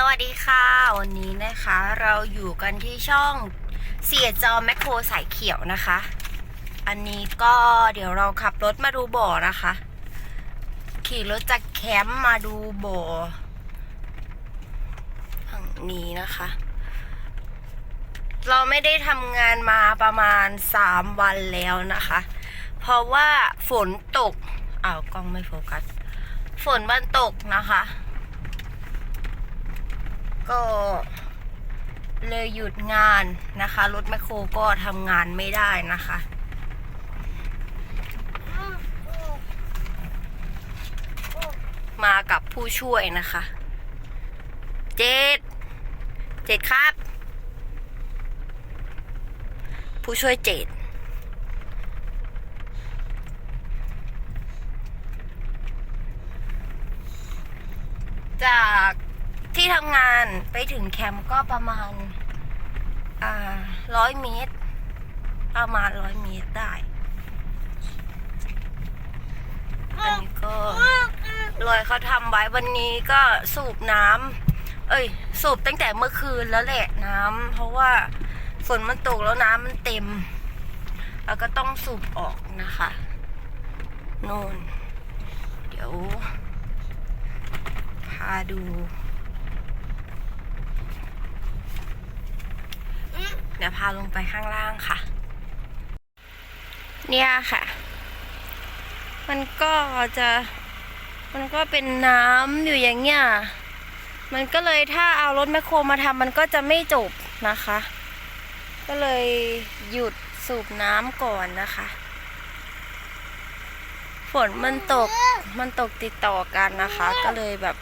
สวัสดีค่ะ วันนี้นะคะเราอยู่กันที่ช่องเสียจอแมคโครสายเขียวนะคะ อันนี้ก็เดี๋ยวเราขับรถมาดูบ่อนะคะ ขี่รถจากแคมป์มาดูบ่อฝั่งนี้นะคะ เราไม่ได้ทำงานมาประมาณ3วันแล้วนะคะ เพราะว่าฝนตกอ้าวกล้องไม่โฟกัส ฝนมันตกนะคะ ก็เลยหยุดงานนะคะ รถแมคโครก็ทำงานไม่ได้นะคะ มากับผู้ช่วยนะคะ เจ็ดเจ็ดครับ ผู้ช่วยเจ็ดจาก ที่ทำงานไปถึงแคมป์ก็ประมาณร้อยเมตร ประมาณร้อยเมตรได้อันนี้ก็รอยเขาทำไว้วันนี้ก็สูบน้ำเอ้ย สูบตั้งแต่เมื่อคืนแล้วแหละน้ำเพราะว่าฝนมันตกแล้วน้ำมันเต็ม แล้วก็ต้องสูบออกนะคะนู่นเดี๋ยว พาดู เดี๋ยวพาลงไปข้างล่างค่ะ เนี่ยค่ะ มันก็จะ มันก็เป็นน้ำอยู่อย่างเงี้ย มันก็เลยถ้าเอารถแมคโครมาทำมันก็จะไม่จบนะคะ ก็เลยหยุดสูบน้ำก่อนนะคะ ฝนมันตก มันตกติดต่อกันนะคะ ก็เลยแบบ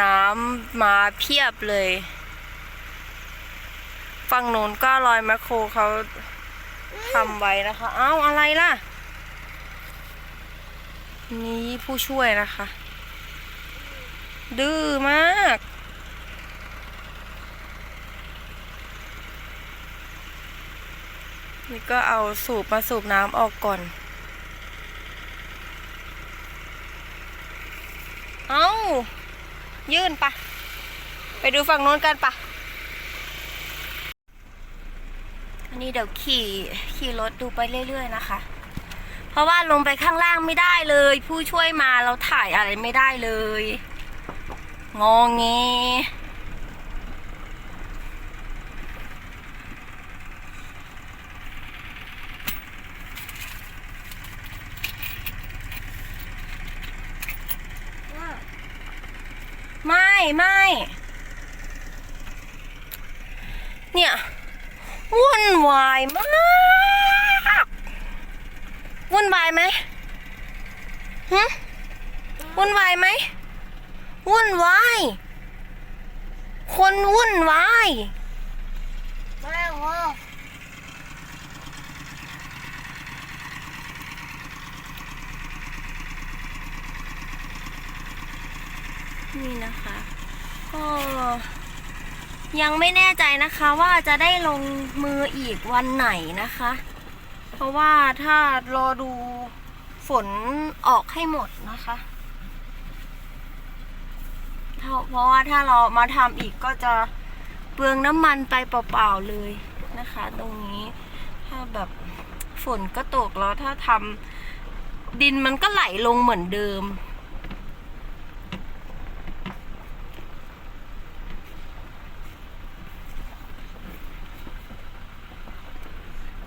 น้ำมาเพียบเลย ฝั่งโน้นก็รอยแมคโครเขาทำไว้นะคะ เอ้าอะไรล่ะ นี่ผู้ช่วยนะคะ ดื้อมากนี่ก็เอาสูบมาสูบน้ำออกก่อน เอา ยื่นปะ ไปดูฝั่งโน้นกันปะ อั นี้เดี๋ยวขี่ขี่รถดูไปเรื่อย ๆ นะคะ เพราะว่าลงไปข้างล่างไม่ได้เลย ผู้ช่วยมาเราถ่ายอะไรไม่ได้เลย งองเงไม่ไม่ เนี่ย วุ่นวายมากวุ่นวายไหมหึวุ่นวายไหมวุ่นวาย คนวุ่นวายนี่นะคะก็ ยังไม่แน่ใจนะคะว่าจะได้ลงมืออีกวันไหนนะคะ เพราะว่าถ้ารอดูฝนออกให้หมดนะคะเพราะว่าถ้าเรามาทำอีกก็จะเปลืองน้ำมันไปเปล่าๆเลยนะคะ ตรงนี้ถ้าแบบฝนก็ตกแล้วถ้าทำดินมันก็ไหลลงเหมือนเดิม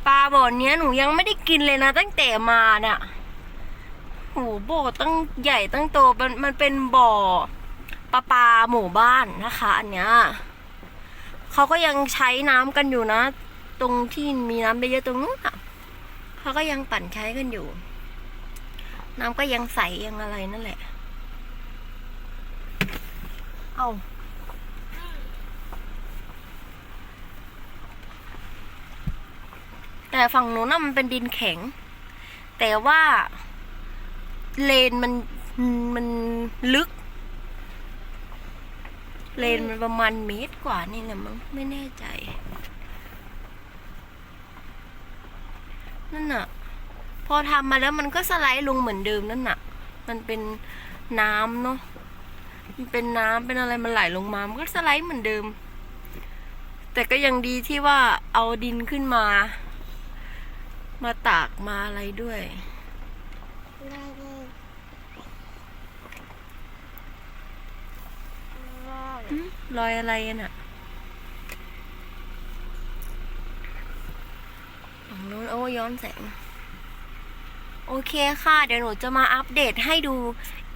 ปลา บ่อเนี้ยหนูยังไม่ได้กินเลยนะ ตั้งแต่มาเนี่ยโหบ่อตั้งใหญ่ตั้งโตมันมันเป็นบ่อปลาปลาหมู่บ้านนะคะ อันเนี้ยเขาก็ยังใช้น้ำกันอยู่นะ ตรงที่มีน้ำเยอะๆตรงนู้นอะเขาก็ยังปั่นใช้กันอยู่ น้ำก็ยังใสยังอะไรนั่นแหละ เอา แต่ฝั่งนู้นน่ะมันเป็นดินแข็ง แต่ว่าเลนมันมันลึก เลนมันประมาณเมตรกว่านี่แหละมั้งไม่แน่ใจ นั่นน่ะ พอทำมาแล้วมันก็สไลด์ลงเหมือนเดิมนั่นน่ะ มันเป็นน้ำเนาะมันเป็นน้ำเป็นอะไรมันไหลลงมา มันก็สไลด์เหมือนเดิม แต่ก็ยังดีที่ว่าเอาดินขึ้นมา มาตากมาอะไรด้วยได้เลยอืมรอยอะไรอะน่ะฝั่งนู้นโอ้ย้อนแสง โอเคค่ะ เดี๋ยวหนูจะมาอัปเดตให้ดู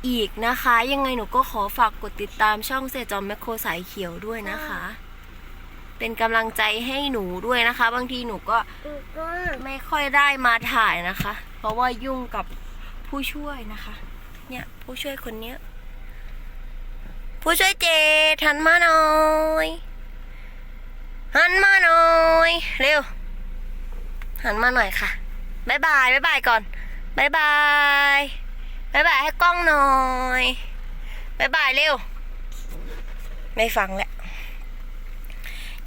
อีกนะคะ ยังไงหนูก็ขอฝากกดติดตามช่องเซจอมแมคโครสายเขียวด้วยนะคะ เป็นกำลังใจให้หนูด้วยนะคะ บางทีหนูก็ดูก็ไม่ค่อยได้มาถ่ายนะคะ เพราะว่ายุ่งกับผู้ช่วยนะคะ เนี่ยผู้ช่วยคนเนี้ย ผู้ช่วยเจหันมาหน่อยหันมาหน่อยเร็วหันมาหน่อยค่ะบายบายบายบายก่อนบายบายบายบายให้กล้องหน่อยบายบายเร็ว ไม่ฟังแล้ว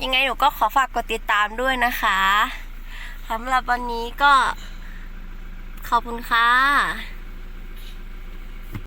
ยังไงหนูก็ขอฝากกดติดตามด้วยนะคะสำหรับวันนี้ก็ขอบคุณค่ะ